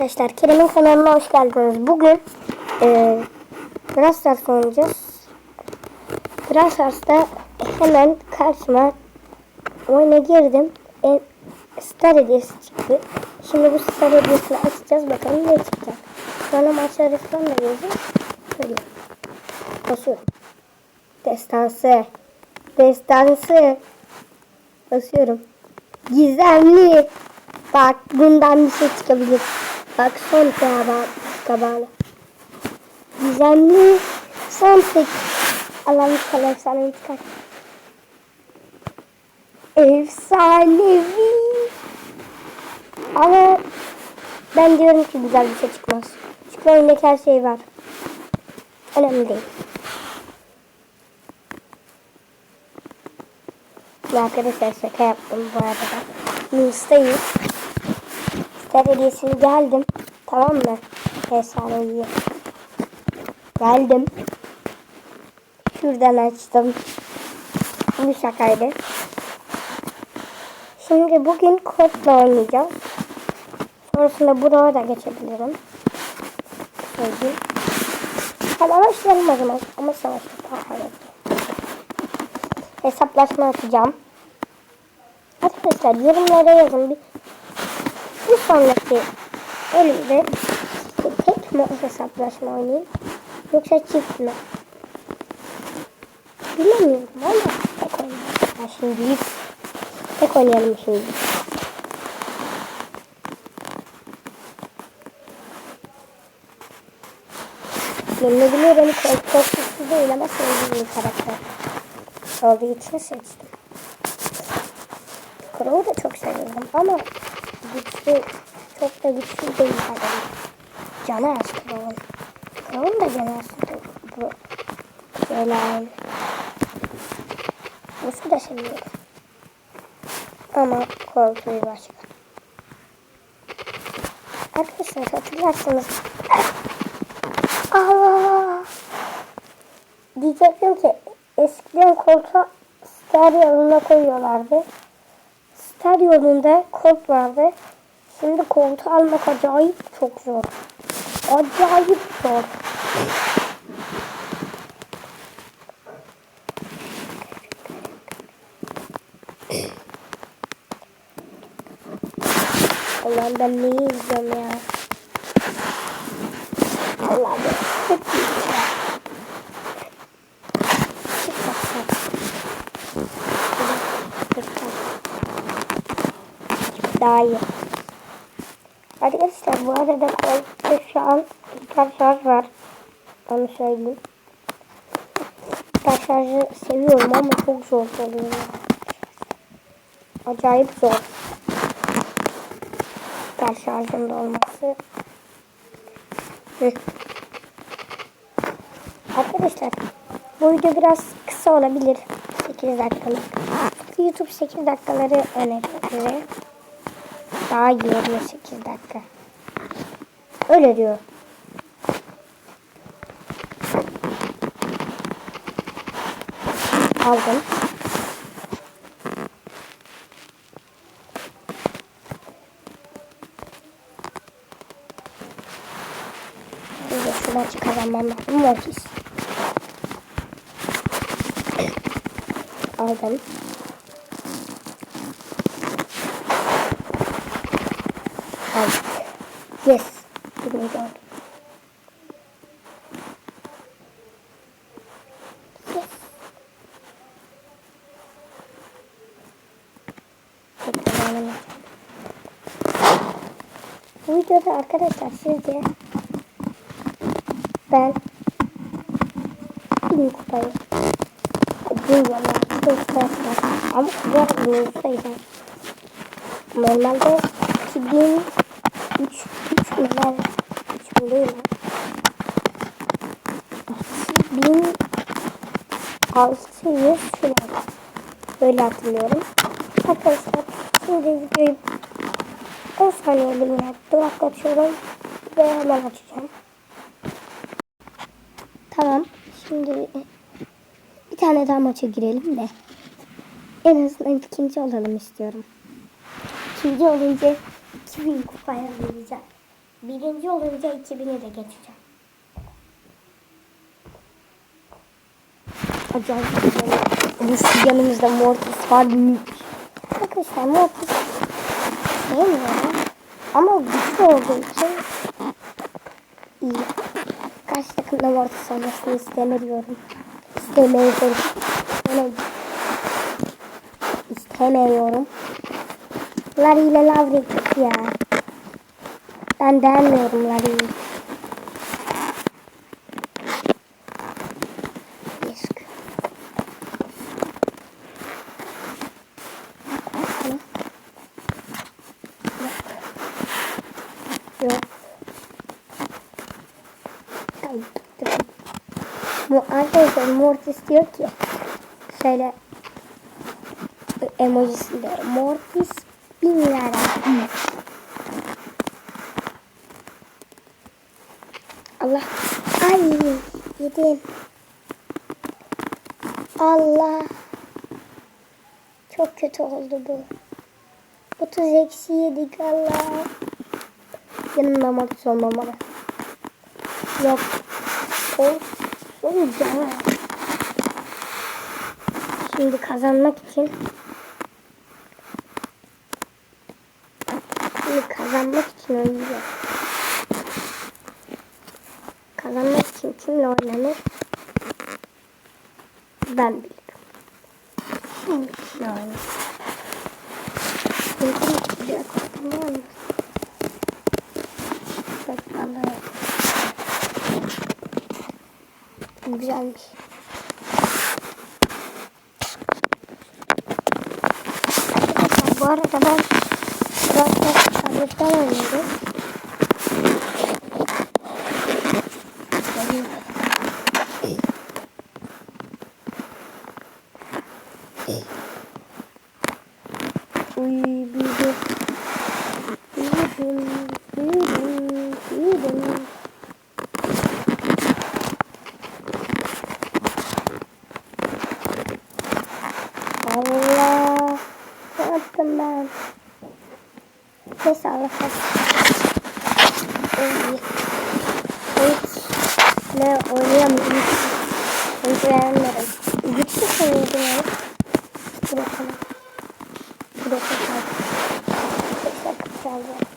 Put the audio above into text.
arkadaşlar. Kerem'in kanalına hoş geldiniz. Bugün e, Brawl Stars oynayacağız. Brawl hemen karşıma oyuna girdim. E, Star hediyesi çıktı. Şimdi bu Star hediyesini açacağız. Bakalım ne çıkacak. Sonra maçları falan da yazıyor. Şöyle. Basıyorum. Destansı. Destansı. Basıyorum. Gizemli. Bak bundan bir şey çıkabilir. Bak son kaba kabalı. Gizemli. Allah'ım inşallah efsanevi çıkar. Efsanevi. Ama ben diyorum ki güzel bir şey çıkmaz. Çünkü oyundaki her şey var. Önemli değil. Arkadaşlar şaka yaptım bu arada. News'tayız. Star hediyesini geldim. Tamam mı? Efsanevi. Geldim. Şuradan açtım. Bu şakaydı. Şimdi bugün kodla oynayacağız. Sonrasında buraya da geçebilirim. Şöyle. Hadi başlayalım o zaman. Ama savaşta daha Hesaplaşma atacağım. Arkadaşlar yorumlara yazın. Bir sonraki bölümde tek mi hesaplaşma oynayayım yoksa çift mi? Bilemiyorum ama tek oynayalım. Şimdi tek oynayalım şimdi. Yenilebilirim. Çok, çok güçlü değil ama sevdiğim bir karakter. Olduğu için seçtim. Crow'u da çok seviyorum ama güçlü, çok da güçlü değil adam. Canı az Crow'un. Crow'un da canı az. Bu, şeyler. Nasıl da seviyorum. Ama koltuğu başka. Arkadaşlar hatırlarsanız Allah diyecektim ki eskiden koltuğa star yoluna koyuyorlardı. Star yolunda kolt vardı. Şimdi koltuğu almak acayip çok zor. Acayip zor. Allah'ım ben neyi izliyorum ya? Allah'ım. Çok iyi. Çık bak. Daha iyi. Arkadaşlar bu arada koltukta şu an hiper şarj var. Onu söyleyeyim. Hiper şarjı seviyorum ama çok zor oluyor. Acayip zor. Hiper şarjın da olması. Arkadaşlar bu video biraz kısa olabilir. 8 dakikalık. YouTube 8 dakikaları öneriyor. Daha iyi oluyor 8 dakika. Öyle diyor. Aldım. Şimdi şuradan çıkaramam lazım. Mortis. Aldım. Aldık. Yes. Bugün gördüm. Yes. Bu videoda arkadaşlar sizce ben bin kupayı. Göstersen. Ama diğer videodayım. Normalde 2000 3 3 neler 3 değil mi? 2600 falan. Böyle hatırlıyorum. Arkadaşlar şimdi videoyu 10 saniye bilmem duraklaşıyorum ve hemen açacağım. Tamam. Şimdi bir tane daha maça girelim de en azından ikinci olalım istiyorum. İkinci olunca 2000 kupaya vereceğim. birinci olunca 2000'i de geçeceğim. Acayip güzel. Şu yanımızda Mortis var. Arkadaşlar Mortis sevmiyorum. Ama güçlü olduğu için iyi. Karşı takımda Mortis olmasını istemiyorum. İstemiyorum. Yani istemiyorum. Larry ile Lavrik ya. Ben beğenmiyorum Larry'i. Yok. Yok. Ay, dur. Bu arkadaşlar Mortis diyor ki şöyle emojisiyle Mortis lira. Allah. Ay yedim. Allah. Çok kötü oldu bu. 30 eksi yedik Allah. Yanımda Mortis olmamalı. Yok. Olsun ya. Şimdi kazanmak için Şimdi kazanmak için oynayacağız. Kazanmak için kimle oynanır? Ben bilirim. Şimdi kimle oynanır? Dakika var mı? Bak vallahi. Güzelmiş. Bu arada ben gösteremiyorum. Uy bir Hiç ne oynayamıyorum. Hiç beğenmedim. Güçlü sayıydı ya. Bırakalım. Bırakalım. Çok çaldı.